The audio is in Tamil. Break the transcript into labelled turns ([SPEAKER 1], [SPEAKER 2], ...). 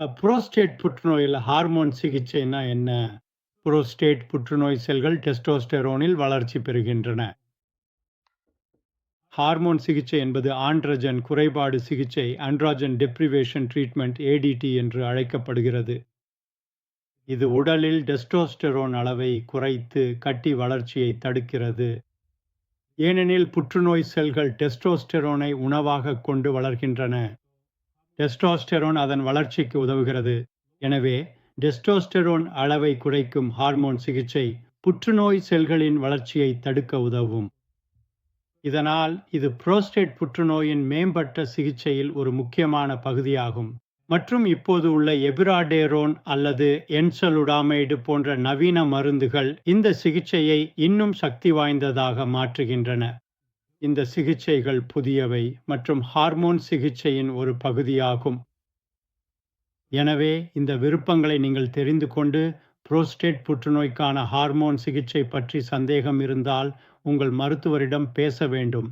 [SPEAKER 1] புரோஸ்டேட் புற்றுநோயில் ஹார்மோன் சிகிச்சைனா என்ன? புரோஸ்டேட் புற்றுநோய் செல்கள் டெஸ்டோஸ்டெரோனில் வளர்ச்சி பெறுகின்றன. ஹார்மோன் சிகிச்சை என்பது ஆண்ட்ரஜன் குறைபாடு சிகிச்சை அண்ட்ராஜன் டெப்ரிவேஷன் ட்ரீட்மெண்ட் ஏடிடி என்று அழைக்கப்படுகிறது. இது உடலில் டெஸ்டோஸ்டெரோன் அளவை குறைத்து கட்டி வளர்ச்சியை தடுக்கிறது. ஏனெனில் புற்றுநோய் செல்கள் டெஸ்டோஸ்டெரோனை உணவாகக் கொண்டு வளர்கின்றன. டெஸ்டோஸ்டெரோன் அதன் வளர்ச்சிக்கு உதவுகிறது. எனவே, டெஸ்டோஸ்டெரோன் அளவை குறைக்கும் ஹார்மோன் சிகிச்சை புற்றுநோய் செல்களின் வளர்ச்சியை தடுக்க உதவும். இதனால், இது புரோஸ்டேட் புற்றுநோயின் மேம்பட்ட சிகிச்சையில் ஒரு முக்கியமான பகுதியாகும். மற்றும் இப்போது உள்ள எபிராடேரோன் அல்லது என்சலுடாமைடு போன்ற நவீன மருந்துகள் இந்த சிகிச்சையை இன்னும் சக்தி வாய்ந்ததாக மாற்றுகின்றன. இந்த சிகிச்சைகள் புதியவை மற்றும் ஹார்மோன் சிகிச்சையின் ஒரு பகுதியாகும். எனவே, இந்த விருப்பங்களை நீங்கள் தெரிந்து கொண்டு, புரோஸ்டேட் புற்றுநோய்க்கான ஹார்மோன் சிகிச்சை பற்றி சந்தேகம் இருந்தால் உங்கள் மருத்துவரிடம் பேச வேண்டும்.